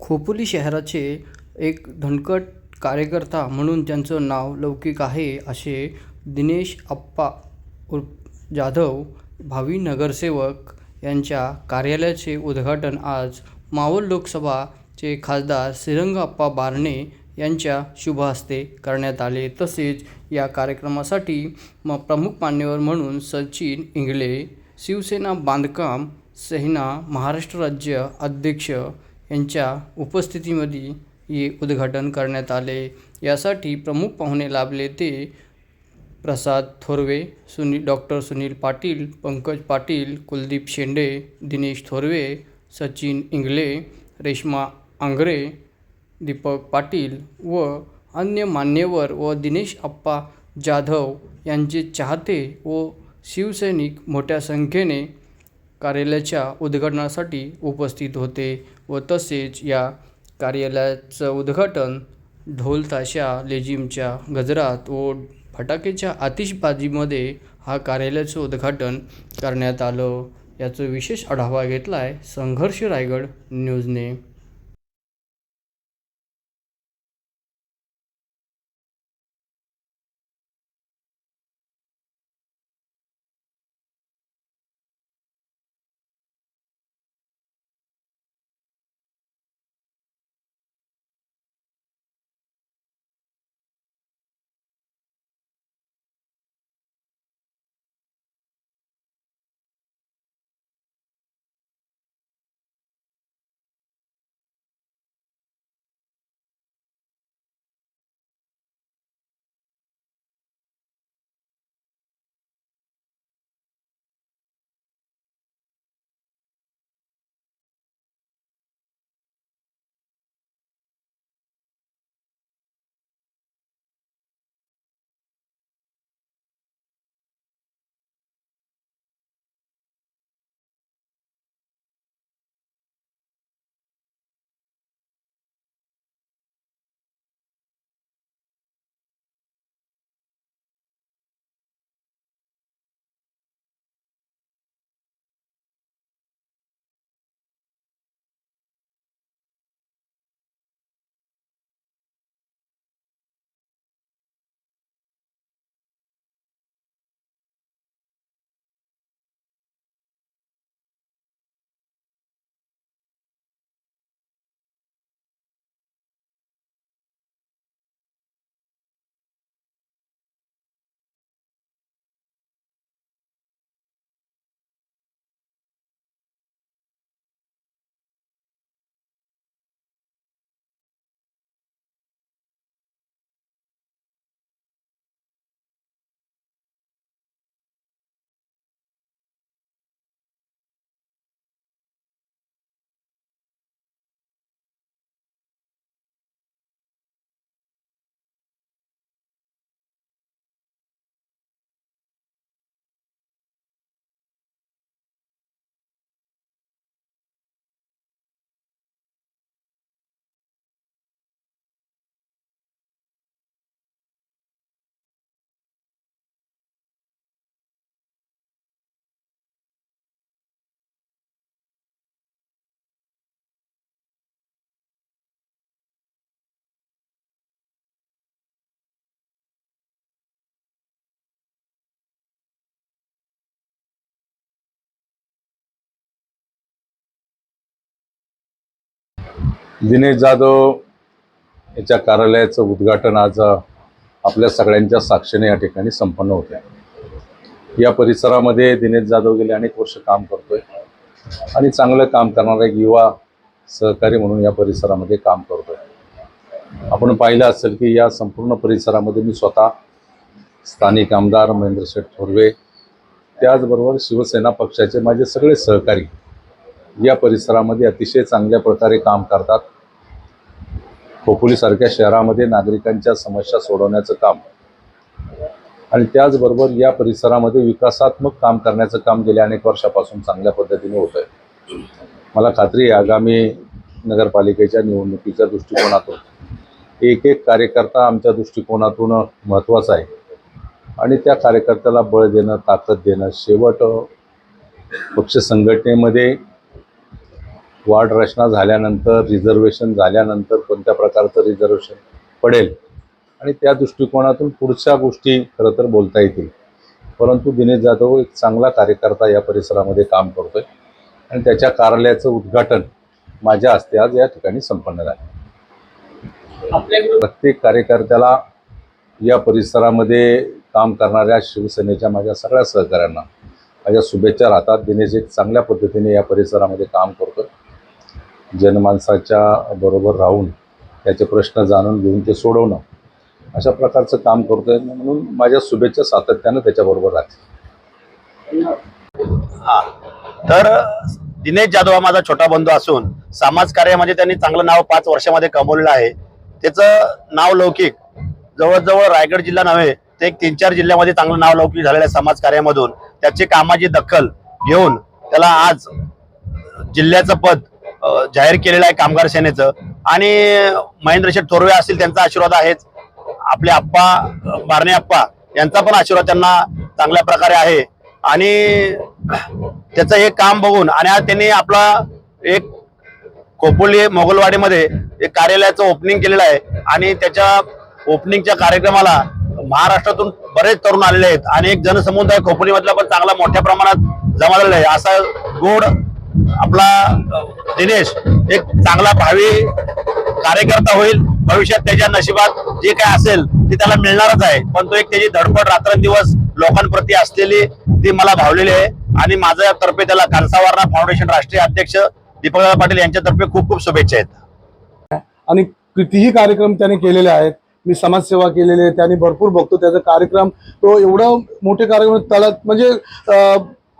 खोपोली शहराचे एक धनकट कार्यकर्ता म्हणून त्यांचं नाव लौकिक आहे असे दिनेश आप्पा उर्फ जाधव भावी नगरसेवक यांच्या कार्यालयाचे उद्घाटन आज मावळ लोकसभाचे खासदार श्रीरंगअप्पा बारणे यांच्या शुभ हस्ते करण्यात आले. तसेच या कार्यक्रमासाठी म प्रमुख मान्यवर म्हणून सचिन इंगळे शिवसेना बांधकाम सेना महाराष्ट्र राज्य अध्यक्ष यांच्या उपस्थितीमध्ये हे उद्घाटन करण्यात आले. यासाठी प्रमुख पाहुणे लाभले ते प्रसाद थोरवे सुनील डॉक्टर सुनील पाटील पंकज पाटील कुलदीप शेंडे दिनेश थोरवे सचिन इंगले रेश्मा आंग्रे दीपक पाटील व अन्य मान्यवर व दिनेश आप्पा जाधव यांचे चाहते व शिवसैनिक मोठ्या संख्येने कार्यालयाच्या उद्घाटनासाठी उपस्थित होते. व तसेच या कार्यालयाचं उद्घाटन ढोल ताशा लेझिमच्या गजरात व फटाकेच्या आतिषबाजीमध्ये हा कार्यालयाचं उद्घाटन करण्यात आलं. याचं विशेष आढावा घेतला आहे संघर्ष रायगड न्यूजने. दिनेश जाधव याच्या कार्यालयाचं उद्घाटन आज आपल्या सगळ्यांच्या साक्षीने या ठिकाणी संपन्न होते या परिसरामध्ये दिनेश जाधव गेले अनेक वर्ष काम करतोय आणि चांगलं काम करणारा एक युवा सहकारी म्हणून या परिसरामध्ये काम करतोय. आपण पाहिलं असेल की या संपूर्ण परिसरामध्ये मी स्वतः स्थानिक आमदार महेंद्र शेठ थोरवे त्याचबरोबर शिवसेना पक्षाचे माझे सगळे सहकारी या परिसरामध्ये अतिशय चांगल्या प्रकारे काम करतात. खोपोलीसारख्या शहरामध्ये नागरिकांच्या समस्या सोडवण्याचं काम आणि त्याचबरोबर या परिसरामध्ये विकासात्मक काम करण्याचं काम गेल्या अनेक वर्षापासून चांगल्या पद्धतीने होत आहे मला खात्री आहे आगामी नगरपालिकेच्या निवडणुकीच्या दृष्टिकोनातून एक एक कार्यकर्ता आमच्या दृष्टिकोनातून महत्त्वाचा आहे आणि त्या कार्यकर्त्याला बळ देणं ताकद देणं शेवट पक्ष संघटनेमध्ये वार्ड रचना झाल्यानंतर रिझर्वेशन झाल्यानंतर कोणत्या प्रकारचं रिझर्वेशन पडेल? आणि त्या दृष्टिकोनातून पुढच्या गोष्टी खरं तर बोलता येतील. परंतु दिनेश जाधव एक चांगला कार्यकर्ता या परिसरामध्ये काम करतोय. आणि त्याच्या कार्यालयाचं उद्घाटन माझ्या हस्ते आज या ठिकाणी संपन्न झालं. प्रत्येक कार्यकर्त्याला या परिसरामध्ये काम करणाऱ्या शिवसेनेच्या माझ्या सगळ्या सहकाऱ्यांना माझ्या शुभेच्छा राहतात. दिनेश एक चांगल्या पद्धतीने या परिसरामध्ये काम करतो जनमानसाच्या बरोबर राहून त्याचे प्रश्न जाणून घेऊन ते सोडवणं अशा प्रकारचं काम करतो आहे म्हणून माझ्या शुभेच्छा सातत्यानं त्याच्याबरोबर राहतील. हा. तर दिनेश जाधव हा माझा छोटा बंधू असून समाज कार्यामध्ये म्हणजे त्यांनी चांगलं नाव पाच वर्षामध्ये कमवलेलं आहे. त्याचं नाव लौकिक. जवळजवळ रायगड जिल्हा नव्हे ते एक तीन चार जिल्ह्यामध्ये चांगलं नाव लौकिक झालेलं आहे समाज कार्यामधून. त्याची कामाची दखल घेऊन त्याला आज जिल्ह्याचं पद जाहीर केलेलं आहे कामगार सेनेचं. आणि महेंद्र शेठ थोरवे असतील त्यांचा आशीर्वाद आहेच. आपले आप्पा बारणे आप्पा यांचा पण आशीर्वाद त्यांना चांगल्या प्रकारे आहे. आणि त्याचं हे काम बघून आणि आज त्यांनी आपला एक खोपोली मोगलवाडीमध्ये एक कार्यालयाचं ओपनिंग केलेलं आहे. आणि त्याच्या ओपनिंगच्या कार्यक्रमाला महाराष्ट्रातून बरेच तरुण आलेले आहेत. आणि एक जनसमुदाय खोपोलीमधला पण चांगला मोठ्या प्रमाणात जमा झालेला आहे. असा गोड आपला दिनेश एक चांगला भावी कार्यकर्ता होईल. भविष्यात त्याच्या नशिबात जे काय असेल ते त्याला मिळणारच आहे. पण तो एक त्याची धडपड रात्रंदिवस लोकांप्रती असलेली ती मला भावलेली आहे. आणि माझ्या तर्फे त्याला कांसावारणा फाउंडेशन राष्ट्रीय अध्यक्ष दीपकदादा पाटील यांच्यातर्फे खूप खूप शुभेच्छा आहेत. आणि कितीही कार्यक्रम त्याने केलेले आहेत मी समाजसेवा केलेली आहे त्याने भरपूर बघतो त्याचा कार्यक्रम तो एवढं मोठे कार्यक्रम त्याला म्हणजे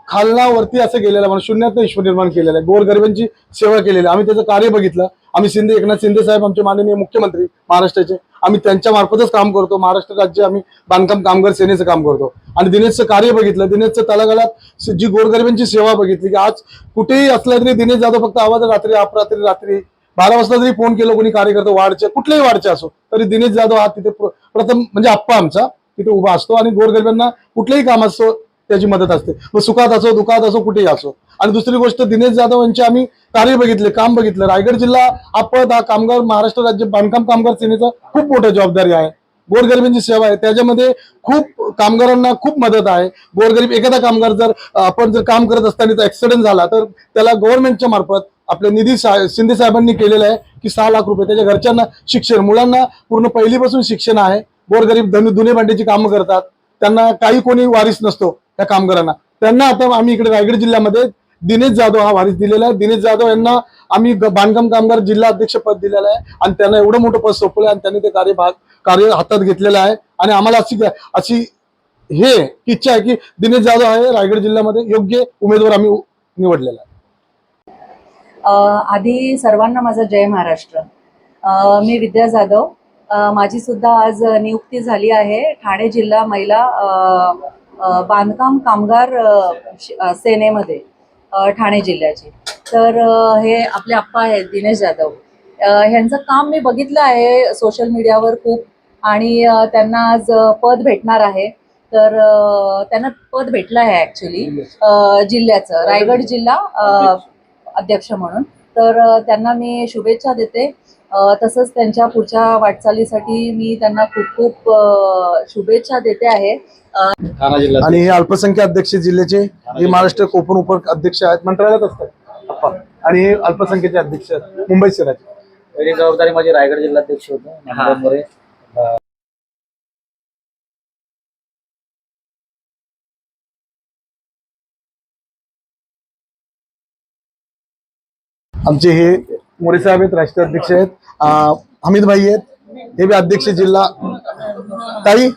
खालनावरती असं गेलेलं आहे, म्हणजे शून्यात ईश्वर निर्माण केलेलं आहे. गोरगरिबांची सेवा केलेली आहे. आम्ही त्याचं कार्य बघितलं. आम्ही शिंदे एकनाथ शिंदे साहेब आमचे माननीय मुख्यमंत्री महाराष्ट्राचे आम्ही त्यांच्या मार्फतच काम करतो. महाराष्ट्र राज्य आम्ही बांधकाम कामगार सेनेचं काम करतो. आणि दिनेशचं कार्य बघितलं. दिनेशचं तळागाळात जी गोरगरिबांची सेवा बघितली की आज कुठेही असलं तरी दिनेश जाधव फक्त आवाज रात्री अपरात्री रात्री बारा वाजता जरी फोन केलं कोणी कार्यकर्ता वाढचे कुठल्याही वार्डचे असो तरी दिनेश जाधव हा तिथे प्र- प्रथम म्हणजे आप्पा आमचा तिथे उभा असतो. आणि गोरगरिबांना कुठलेही काम असतो त्याची मदत असते. मग सुखात असो दुखात असो कुठेही असो. आणि दुसरी गोष्ट दिनेश जाधव यांचे आम्ही कार्य बघितले काम बघितलं. रायगड जिल्हा आपत हा कामगार महाराष्ट्र राज्य बांधकाम कामगार सेनेचा खूप मोठा जबाबदारी आहे. गोरगरिबांची सेवा आहे. त्याच्यामध्ये खूप कामगारांना खूप मदत आहे. गोरगरीब एखादा कामगार जर आपण जर काम करत असताना ऍक्सिडेंट झाला तर त्याला गव्हर्नमेंटच्या मार्फत आपल्या निधी सा- शिंदे साहेबांनी केलेलं आहे की सहा लाख रुपये. त्याच्या घरच्यांना शिक्षण मुलांना पूर्ण पहिलीपासून शिक्षण आहे. गोरगरीब धन दुने भांड्याची कामं करतात. त्यांना काही कोणी वारीस नसतो. त्या कामगारांना. त्यांना आता आम्ही इकडे रायगड जिल्ह्यामध्ये दिनेश जाधव हा वारीस दिलेला आहे. दिनेश जाधव यांना आम्ही बांधकाम कामगार जिल्हा अध्यक्ष पद दिलेलं आहे आणि त्यांना एवढं मोठं पद सोपवलं आणि त्यांनी ते कार्यभाग कार्य हातात घेतलेलं आहे. आणि आम्हाला अशी अशी हे इच्छा आहे की दिनेश जाधव आहे रायगड जिल्ह्यामध्ये योग्य उमेदवार आम्ही निवडलेला आहे. आधी सर्वांना माझा जय महाराष्ट्र. मी विद्या जाधव. माझी सुद्धा आज नियुक्ती झाली आहे ठाणे जिल्हा महिला बांधकाम कामगार सेनेमध्ये ठाणे जिल्ह्याची. तर हे आपले आप्पा आहेत दिनेश जाधव. ह्यांचं काम मी बघितलं आहे सोशल मीडियावर खूप आणि त्यांना आज पद भेटणार आहे. तर त्यांना पद भेटलं आहे ॲक्च्युली जिल्ह्याचं. रायगड जिल्हा अध्यक्ष म्हणून. तर त्यांना मी शुभेच्छा देते. तसंच त्यांच्या पुढच्या वाटचालीसाठी मी त्यांना खूप खूप शुभेच्छा देते आहे. आणि हे अल्पसंख्याक अध्यक्ष जिल्ह्याचे हे महाराष्ट्र कोकण उप अध्यक्ष आहेत मंत्रालयात असतात. अप्पा. आणि हे अल्पसंख्येचे अध्यक्ष मुंबई शहराचे पहिली जबाबदारी माझी रायगड जिल्हाध्यक्ष होतं आमचे हे मोरे साहेब आहेत राष्ट्रीय अध्यक्ष आहेत हमीद भाई आहेत हे बी अध्यक्ष जिल्हा. ताई?